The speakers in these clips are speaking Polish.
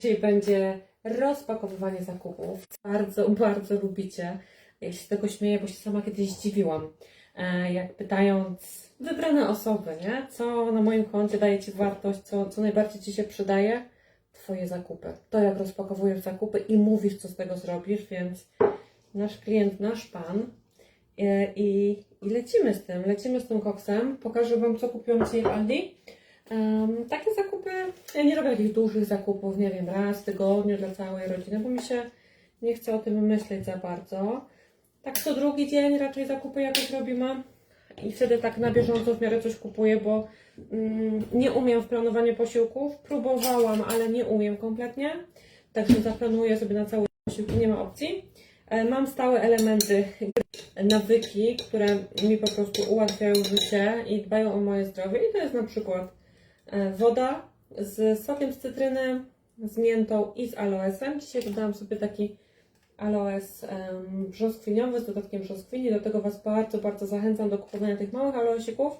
Dzisiaj będzie rozpakowywanie zakupów. Bardzo, bardzo lubicie. Ja się z tego śmieję, bo się sama kiedyś zdziwiłam. E, Jak pytając wybrane osoby, nie? Co na moim koncie daje Ci wartość, co, co najbardziej Ci się przydaje? Twoje zakupy. To, jak rozpakowujesz zakupy i mówisz, co z tego zrobisz, więc nasz klient, nasz pan. E, I, i lecimy z tym, lecimy z tym koksem. Pokażę Wam, co kupiłam dzisiaj w Aldi. Em, takie zakupy, ja nie robię takich dużych zakupów, nie wiem, raz w tygodniu dla całej rodziny, bo mi się nie chce o tym myśleć za bardzo. Tak co drugi dzień raczej zakupy jakoś robimy i wtedy tak na bieżąco w miarę coś kupuję, bo mm, nie umiem w planowaniu posiłków. Próbowałam, ale nie umiem kompletnie. Także zaplanuję sobie na cały posiłki, nie ma opcji. E, Mam stałe elementy, nawyki, które mi po prostu ułatwiają życie i dbają o moje zdrowie. I to jest na przykład woda z sokiem z cytryny, z miętą i z aloesem. Dzisiaj dodałam sobie taki aloes brzoskwiniowy z dodatkiem brzoskwini. Do tego Was bardzo, bardzo zachęcam do kupowania tych małych aloesików,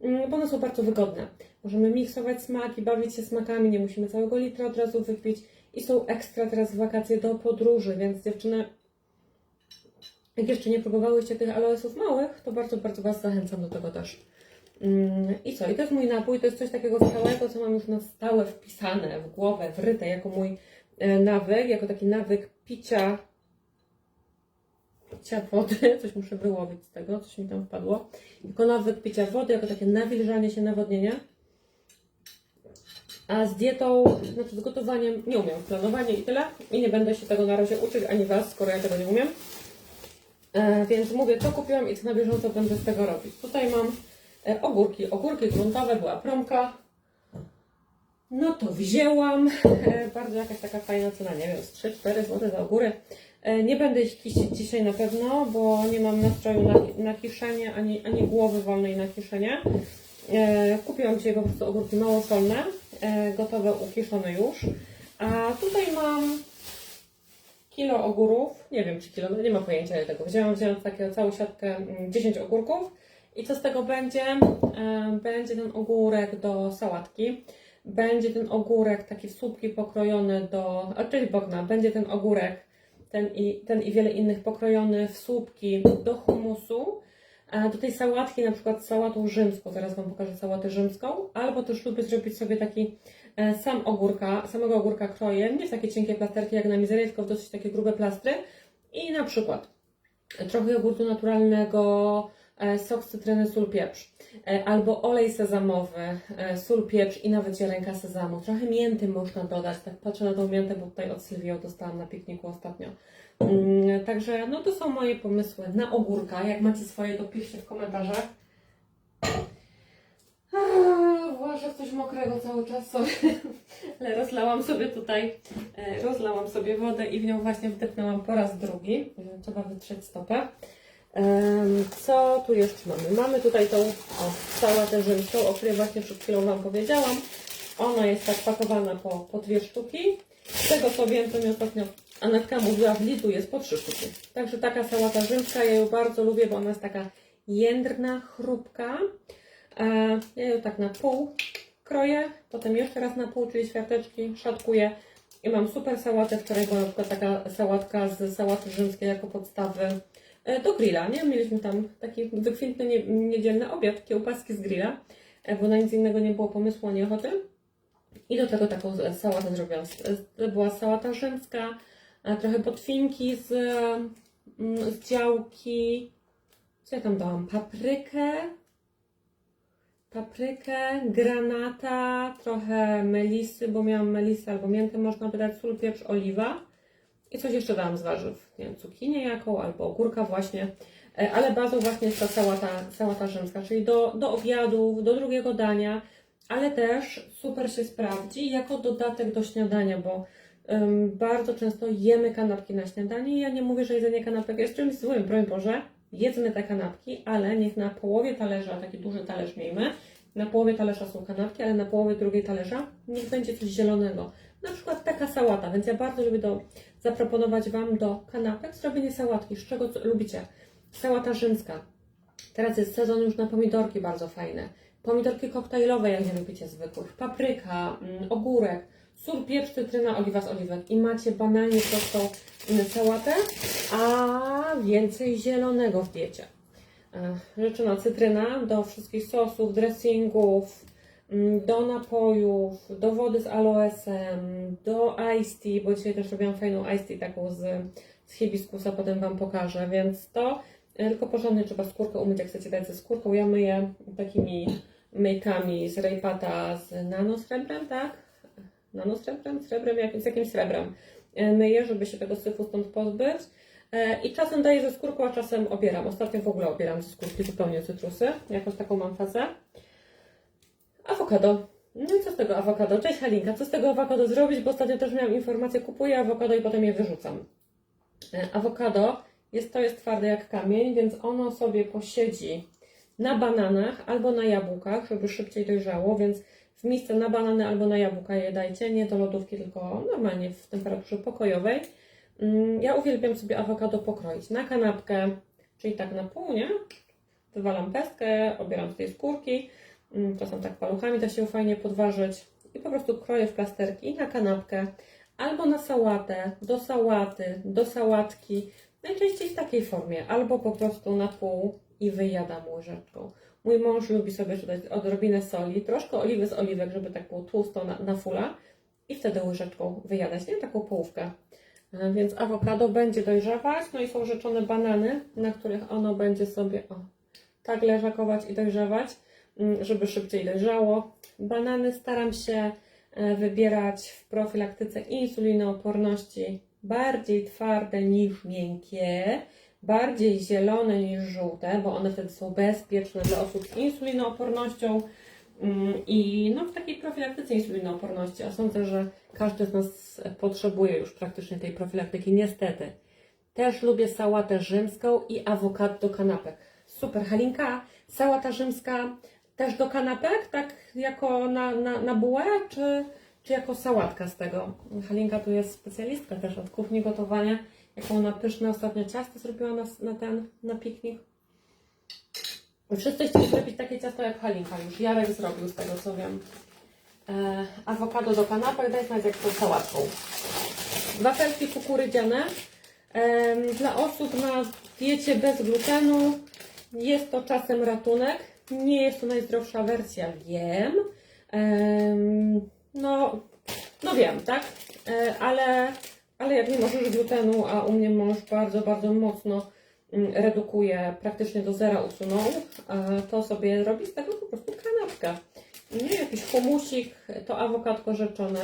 mm, bo one są bardzo wygodne. Możemy miksować smaki, bawić się smakami, nie musimy całego litra od razu wypić. I są ekstra teraz w wakacje do podróży, więc dziewczyny, jak jeszcze nie próbowałyście tych aloesów małych, to bardzo, bardzo Was zachęcam do tego też. Mm, I co? I to jest mój napój, to jest coś takiego stałego, co mam już na stałe wpisane w głowę, wryte jako mój e, nawyk, jako taki nawyk picia picia wody, coś muszę wyłowić z tego, coś mi tam wpadło. Jako nawyk picia wody, jako takie nawilżanie się, nawodnienie. A z dietą, znaczy z gotowaniem nie umiem, planowanie i tyle. I nie będę się tego na razie uczyć, ani Was, skoro ja tego nie umiem. E, więc mówię, co kupiłam i co na bieżąco będę z tego robić. Tutaj mam ogórki. Ogórki gruntowe, była promka. No to wzięłam. E, bardzo jakaś taka fajna cena, nie wiem, z 3-4 zł za ogóry. E, nie będę ich kisić dzisiaj na pewno, bo nie mam nastroju na, na kiszenie, ani, ani głowy wolnej na kiszenie. E, kupiłam dzisiaj po prostu ogórki małosolne, e, gotowe, ukiszone już. A tutaj mam kilo ogórów, nie wiem czy kilo, nie ma pojęcia ile tego. Wzięłam, wzięłam taką całą siatkę, mm, 10 ogórków i co z tego będzie? E, Będzie ten ogórek do sałatki. Będzie ten ogórek taki w słupki pokrojony do, a czyli bogna, będzie ten ogórek ten i, ten i wiele innych pokrojony w słupki do humusu. Do tej sałatki, na przykład sałatą rzymską, zaraz Wam pokażę sałatę rzymską, albo też lubię zrobić sobie taki e, sam ogórka, samego ogórka kroję, nie w takie cienkie plasterki jak na mizerię, tylko w dosyć takie grube plastry i na przykład trochę jogurtu naturalnego, sok z cytryny, sól, pieprz, e, albo olej sezamowy, e, sól, pieprz i nawet ziarenka sezamu. Trochę mięty można dodać, tak patrzę na tą miętę, bo tutaj od Sylwii ją dostałam na pikniku ostatnio. Mm, Także no to są moje pomysły na ogórka. Jak macie swoje, to piszcie w komentarzach. Włożę coś mokrego cały czas sobie, ale rozlałam sobie tutaj, e, rozlałam sobie wodę i w nią właśnie wdepnęłam po raz drugi. Trzeba wytrzeć stopę. Co tu jeszcze mamy? Mamy tutaj tą o, sałatę rzymską, o której właśnie przed chwilą Wam powiedziałam. Ona jest tak pakowana po, po dwie sztuki. Z tego co wiem, to mi ostatnio Anatka mówiła, w Lidlu jest po trzy sztuki. Także taka sałata rzymska, ja ją bardzo lubię, bo ona jest taka jędrna, chrupka. E, Ja ją tak na pół kroję, potem jeszcze raz na pół, czyli ćwiarteczki, szatkuję. I mam super sałatę, w której była taka sałatka z sałaty rzymskiej jako podstawy do grilla, nie? Mieliśmy tam taki wykwintny nie, niedzielny obiad, kiełbaski z grilla, e, bo na nic innego nie było pomysłu ani ochoty. I do tego taką e, sałatę zrobiłam. To była sałata rzymska, e, trochę potwinki z, mm, z działki. Co ja tam dałam? Paprykę, paprykę, granata, trochę melisy, bo miałam melisę albo miętę, można by dać sól, pieprz, oliwa. I coś jeszcze dałam z warzyw, nie wiem, cukinię jaką albo ogórka właśnie. E, Ale bazą właśnie jest ta sałata, sałata rzymska, czyli do, do obiadu, do drugiego dania, ale też super się sprawdzi jako dodatek do śniadania, bo em, bardzo często jemy kanapki na śniadanie ja nie mówię, że jedzenie kanapek jest czymś złym, broń Boże, jedzmy te kanapki, ale niech na połowie talerza, taki duży talerz miejmy, na połowie talerza są kanapki, ale na połowie drugiej talerza niech będzie coś zielonego. Na przykład taka sałata, więc ja bardzo lubię do, zaproponować Wam do kanapek zrobienie sałatki, z czego lubicie. Sałata rzymska. Teraz jest sezon już na pomidorki bardzo fajne. Pomidorki koktajlowe, jak nie lubicie zwykłych. Papryka, mm, ogórek. sól, pieprz, cytryna, oliwa z oliwek. I macie banalnie prostą mm, sałatę, a więcej zielonego w diecie. E, Rzeczyna cytryna do wszystkich sosów, dressingów, do napojów, do wody z aloesem, do iced tea, bo dzisiaj też robiłam fajną iced tea taką z, z hibiskusa, potem Wam pokażę, więc to e, tylko porządnie trzeba skórkę umyć, jak chcecie dać ze skórką. Ja myję takimi myjkami z Raypata z nanosrebrem, tak? Nanosrebrem? Srebrem? Jak, z jakimś srebrem. E, Myję, żeby się tego syfu stąd pozbyć. E, I czasem daję ze skórką, a czasem obieram. Ostatnio w ogóle obieram ze skórki zupełnie cytrusy. Jakoś taką mam fazę. Awokado. No i co z tego awokado? Cześć Halinka, co z tego awokado zrobić? Bo ostatnio też miałam informację, kupuję awokado i potem je wyrzucam. E, Awokado jest, to jest twarde jak kamień, więc ono sobie posiedzi na bananach albo na jabłkach, żeby szybciej dojrzało, więc w misce na banany albo na jabłka je dajcie, nie do lodówki, tylko normalnie w temperaturze pokojowej. Mm, Ja uwielbiam sobie awokado pokroić na kanapkę, czyli tak na pół, nie? Wywalam pestkę, obieram z tej skórki, czasem tak paluchami da się fajnie podważyć i po prostu kroję w plasterki na kanapkę albo na sałatę, do sałaty, do sałatki, najczęściej w takiej formie, albo po prostu na pół i wyjadam łyżeczką. Mój mąż lubi sobie dodać odrobinę soli, troszkę oliwy z oliwek, żeby tak było tłusto na, na fula i wtedy łyżeczką wyjadać, nie? Taką połówkę. E, Więc awokado będzie dojrzewać, no i są rzeczone banany, na których ono będzie sobie o, tak leżakować i dojrzewać, mm, żeby szybciej dojrzało. Banany staram się e, wybierać w profilaktyce insulinooporności bardziej twarde niż miękkie, bardziej zielone niż żółte, bo one wtedy są bezpieczne dla osób z insulinoopornością mm, i no, w takiej profilaktyce insulinooporności. A sądzę, że każdy z nas potrzebuje już praktycznie tej profilaktyki, niestety. Też lubię sałatę rzymską i awokado do kanapek. Super, Halinka, sałata rzymska też do kanapek, tak jako na, na, na bułę, czy, czy jako sałatka z tego? Halinka tu jest specjalistka też od kuchni gotowania. Jaką ona pyszne ostatnio ciasto zrobiła na, na ten, na piknik. Wszyscy chcieli zrobić takie ciasto jak Halinka już. Jarek zrobił z tego co wiem. E, awokado do kanapek, daj znać jak to sałatką. Wafelki kukurydziane. Em, Dla osób na diecie bez glutenu jest to czasem ratunek. Nie jest to najzdrowsza wersja, wiem. Em, No, no wiem, tak? E, Ale, ale jak nie możesz glutenu, a u mnie mąż bardzo, bardzo mocno mm, redukuje, praktycznie do zera usunął, e, to sobie robi z tego po prostu kanapkę. Nie, jakiś humusik, to awokadko rzeczone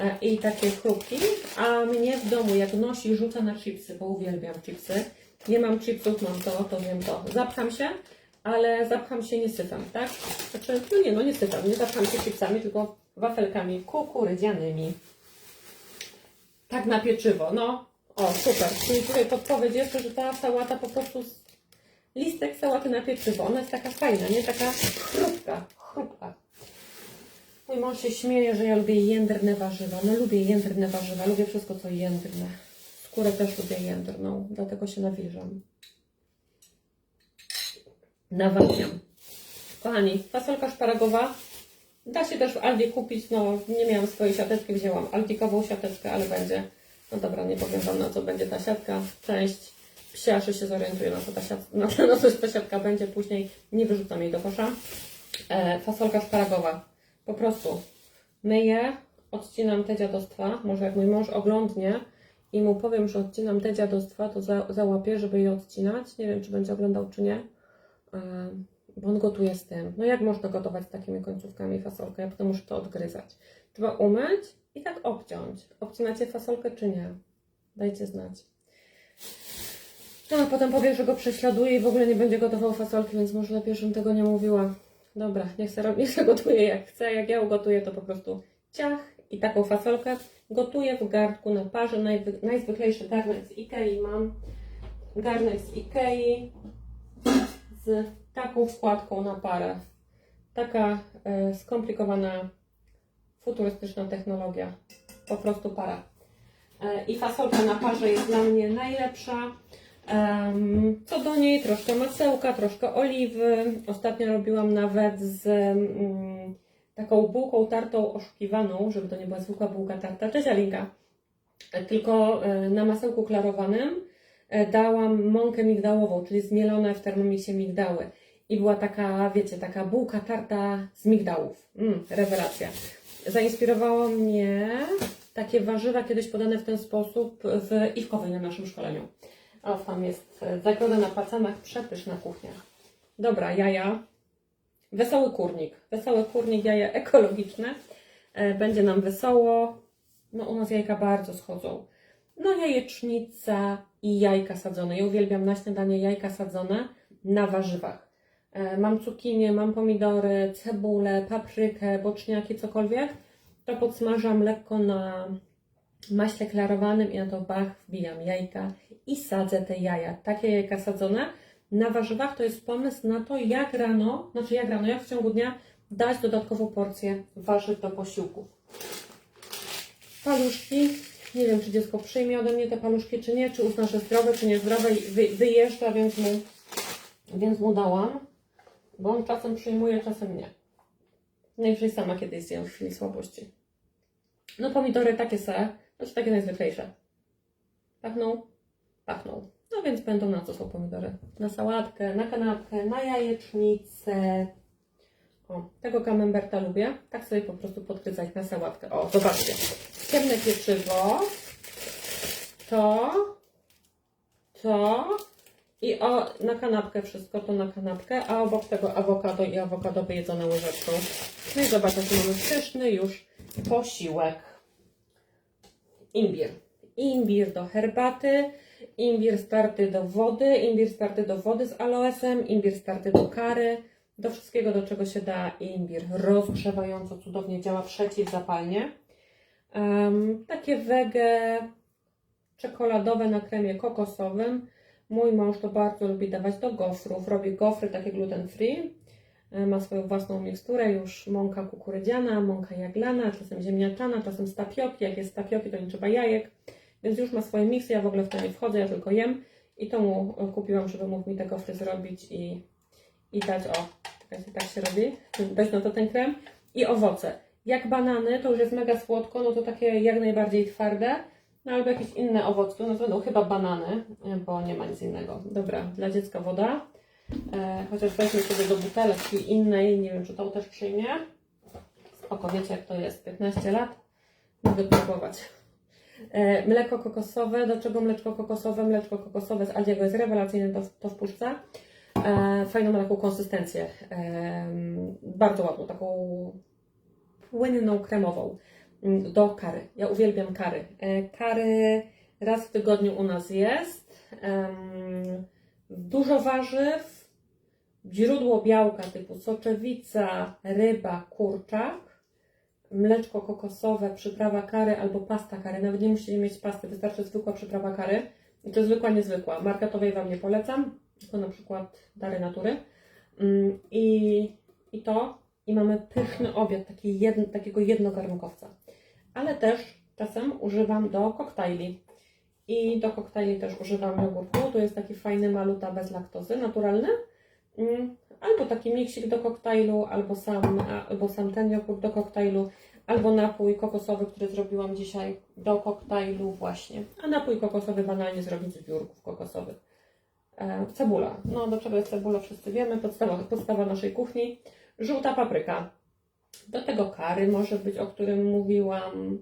e, i takie chrupki. A mnie w domu, jak nosi, rzuca na chipsy, bo uwielbiam chipsy. Nie mam chipsów, mam to, to wiem to. Zapcham się, ale zapcham się nie syfem, tak? Znaczy, no nie, no nie nie zapcham się chipsami, tylko wafelkami kukurydzianymi. Tak na pieczywo, no. O, super. Czyli tutaj podpowiedź jeszcze, że ta sałata po prostu z listek sałaty na pieczywo. Ona jest taka fajna, nie? Taka chrupka, chrupka. Mój mąż się śmieje, że ja lubię jędrne warzywa. No lubię jędrne warzywa, lubię wszystko co jędrne. Skórę też lubię jędrną, dlatego się nawilżam. Nawadniam. Kochani, fasolka szparagowa. Da się też w Aldi kupić, no nie miałam swojej siateczki, wzięłam aldikową siateczkę, ale będzie. No dobra, nie powiem Wam na co będzie ta siatka. Część psiarzy się zorientuje na co ta siatka, na, ta siatka będzie później. Nie wyrzucam jej do kosza. E, fasolka szparagowa. Po prostu myję, odcinam te dziadostwa. Może jak mój mąż oglądnie i mu powiem, że odcinam te dziadostwa, to za, załapie, żeby je odcinać. Nie wiem, czy będzie oglądał, czy nie. Bo on gotuje z tym. No jak można gotować z takimi końcówkami fasolkę? Ja potem muszę to odgryzać. Trzeba umyć i tak obciąć. Obcinacie fasolkę czy nie? Dajcie znać. No a potem powie, że go prześladuje i w ogóle nie będzie gotował fasolki, więc może lepiej, żebym tego nie mówiła. Dobra, niech se, niech se gotuje jak chce. Jak ja ugotuję, to po prostu ciach i taką fasolkę gotuję w garnku na parze. Najwy, najzwyklejszy garnek z Ikei mam. Garnek z Ikei z taką wkładką na parę. Taka e, skomplikowana, futurystyczna technologia. Po prostu para. E, I fasolka na parze jest dla mnie najlepsza. Co do niej troszkę masełka, troszkę oliwy. Ostatnio robiłam nawet z mm, taką bułką tartą oszukiwaną, żeby to nie była zwykła bułka tarta. Cześć Alinka. E, Tylko na masełku klarowanym dałam mąkę migdałową, czyli zmielone w termomixie migdały. I była taka, wiecie, taka bułka tarta z migdałów. Mm, rewelacja. Zainspirowało mnie takie warzywa kiedyś podane w ten sposób w Iwkowej na naszym szkoleniu. O, tam jest e, zagroda na pacanach, przepyszna kuchnia. Dobra, jaja. Wesoły kurnik. Wesoły kurnik, jaja ekologiczne. E, Będzie nam wesoło. No u nas jajka bardzo schodzą. No jajecznica i jajka sadzone. Ja uwielbiam na śniadanie jajka sadzone na warzywach. E, Mam cukinię, mam pomidory, cebulę, paprykę, boczniaki, cokolwiek. To podsmażam lekko na maśle klarowanym i na to bach wbijam jajka i sadzę te jaja. Takie jajka sadzone na warzywach to jest pomysł na to, jak rano, znaczy jak rano, jak w ciągu dnia dać dodatkową porcję warzyw do posiłków. Paluszki. Nie wiem, czy dziecko przyjmie ode mnie te paluszki, czy nie, czy uzna, że zdrowe, czy niezdrowe i wy, wyjeżdża, więc mu, więc mu dałam. Bo on czasem przyjmuje, czasem nie. Najwyżej sama kiedyś zjem w chwili słabości. No pomidory takie se, znaczy takie najzwyklejsze. Pachną? Pachną. No więc będą na co są pomidory? Na sałatkę, na kanapkę, na jajecznicę. O, tego camemberta lubię. Tak sobie po prostu podgryzać na sałatkę. O, zobaczcie. Ciemne pieczywo. To. To. I o, na kanapkę wszystko, to na kanapkę, a obok tego awokado i awokado wyjedzone łyżeczką. No i zobaczcie, mamy pyszny już posiłek. Imbir. Imbir do herbaty, imbir starty do wody, imbir starty do wody z aloesem, imbir starty do kary, do wszystkiego, do czego się da imbir. Rozgrzewająco, cudownie działa przeciwzapalnie. Um, takie wege czekoladowe na kremie kokosowym. Mój mąż to bardzo lubi dawać do gofrów. Robi gofry takie gluten free. E, Ma swoją własną miksturę, już mąka kukurydziana, mąka jaglana, czasem ziemniaczana, czasem z tapioki. Jak jest z tapioki, to nie trzeba jajek. Więc już ma swoje miksy, ja w ogóle w to nie wchodzę, ja tylko jem. I to mu e, kupiłam, żeby mógł mi te gofry zrobić i, i dać, o, tak się robi, dać na to ten krem. I owoce. Jak banany, to już jest mega słodko, no to takie jak najbardziej twarde. No albo jakieś inne owoce, no to będą chyba banany, e, bo nie ma nic innego. Dobra, dla dziecka woda. E, chociaż weźmy sobie do butelki innej, nie wiem czy to też przyjmie. Spoko, wiecie jak to jest, 15 lat, mogę próbować. E, mleko kokosowe, do czego mleczko kokosowe? Mleczko kokosowe z Aldiego jest rewelacyjne, to, to w puszce. E, fajną ma taką konsystencję, e, bardzo ładną, taką płynną, kremową mm, do kary. Ja uwielbiam kary. E, Kary raz w tygodniu u nas jest. Dużo warzyw, źródło białka typu soczewica, ryba, kurczak, mleczko kokosowe, przyprawa kary albo pasta kary. Nawet nie musicie mieć pasty, wystarczy zwykła przyprawa kary. I to zwykła, niezwykła. Marketowej Wam nie polecam, tylko na przykład dary natury. Mm, I, i to. I mamy pyszny obiad, taki jedno, takiego jednogarnkowca. Ale też czasem używam do koktajli. I do koktajli też używam jogurtu. To jest taki fajny maluta bez laktozy, naturalny. Mm, Albo taki miksik do koktajlu, albo sam, albo sam ten jogurt do koktajlu, albo napój kokosowy, który zrobiłam dzisiaj do koktajlu właśnie. A napój kokosowy banalnie zrobić z biurków kokosowych. E, cebula. No do czego jest cebula wszyscy wiemy. Podstawa, podstawa naszej kuchni. Żółta papryka. Do tego kary może być, o którym mówiłam.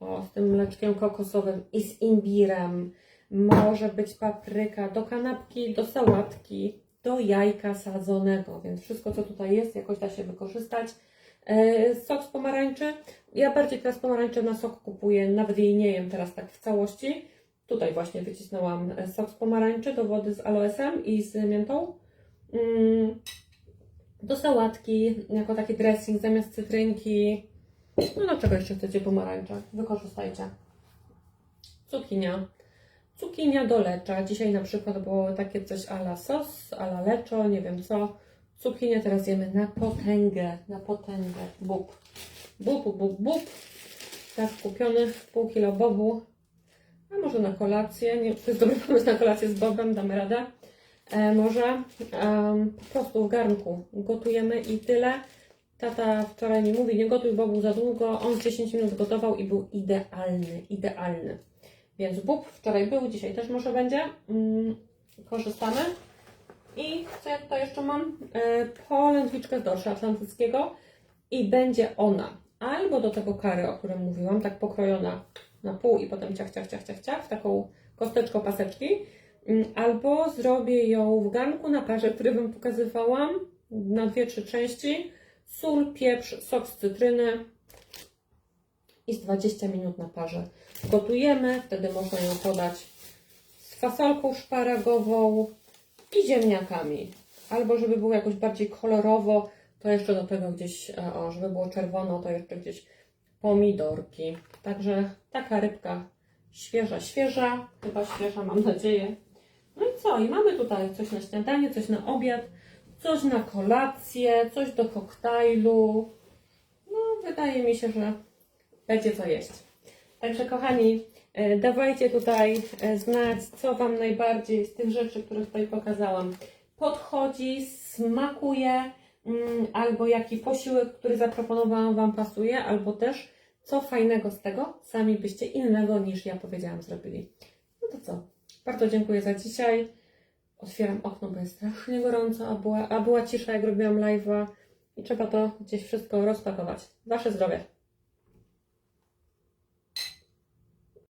O, z tym mleczkiem kokosowym i z imbirem. Może być papryka do kanapki, do sałatki, do jajka sadzonego, więc wszystko, co tutaj jest, jakoś da się wykorzystać. E, sok z pomarańczy. Ja bardziej teraz pomarańczę na sok kupuję, nawet jej nie jem teraz tak w całości. Tutaj właśnie wycisnęłam e, sok z pomarańczy do wody z aloesem i z miętą. Mm, do sałatki, jako taki dressing zamiast cytrynki. No do czego jeszcze chcecie pomarańcza? Wykorzystajcie. Cukinia. Cukinia do lecza. Dzisiaj na przykład było takie coś a la sos, a la leczo, nie wiem co. Cukinię teraz jemy na potęgę, na potęgę. Bób, bób, bób, bób. Tak kupiony, pół kilo bobu. A może na kolację, nie, to jest dobry pomysł na kolację z bobem, damy radę. E, może po prostu w garnku gotujemy i tyle. Tata wczoraj mi mówi, nie gotuj, bo był za długo. On 10 minut gotował i był idealny, idealny. Więc bób wczoraj był, dzisiaj też może będzie. Mm, korzystamy. I co ja tutaj jeszcze mam? E, polędwiczkę z dorsza atlantyckiego. I będzie ona albo do tego kary, o którym mówiłam, tak pokrojona na pół i potem ciach, ciach, ciach, ciach, ciach, w taką kosteczką paseczki. Mm, Albo zrobię ją w garnku na parze, który Wam pokazywałam, na dwie, trzy części. Sól, pieprz, sok z cytryny i z 20 minut na parze. Gotujemy, wtedy można ją podać z fasolką szparagową i ziemniakami. Albo żeby było jakoś bardziej kolorowo, to jeszcze do tego gdzieś, e, o, żeby było czerwono, to jeszcze gdzieś pomidorki. Także taka rybka świeża, świeża, chyba świeża mam nadzieję. No i co? I mamy tutaj coś na śniadanie, coś na obiad, coś na kolację, coś do koktajlu. No, wydaje mi się, że będzie co jeść. Także kochani, e, dawajcie tutaj e, znać, co Wam najbardziej z tych rzeczy, które tutaj pokazałam, podchodzi, smakuje, mm, albo jaki posiłek, który zaproponowałam Wam pasuje, albo też co fajnego z tego sami byście innego niż ja powiedziałam zrobili. No to co? Bardzo dziękuję za dzisiaj. Otwieram okno, bo jest strasznie gorąco, a była, a była cisza, jak robiłam live'a i trzeba to gdzieś wszystko rozpakować. Wasze zdrowie.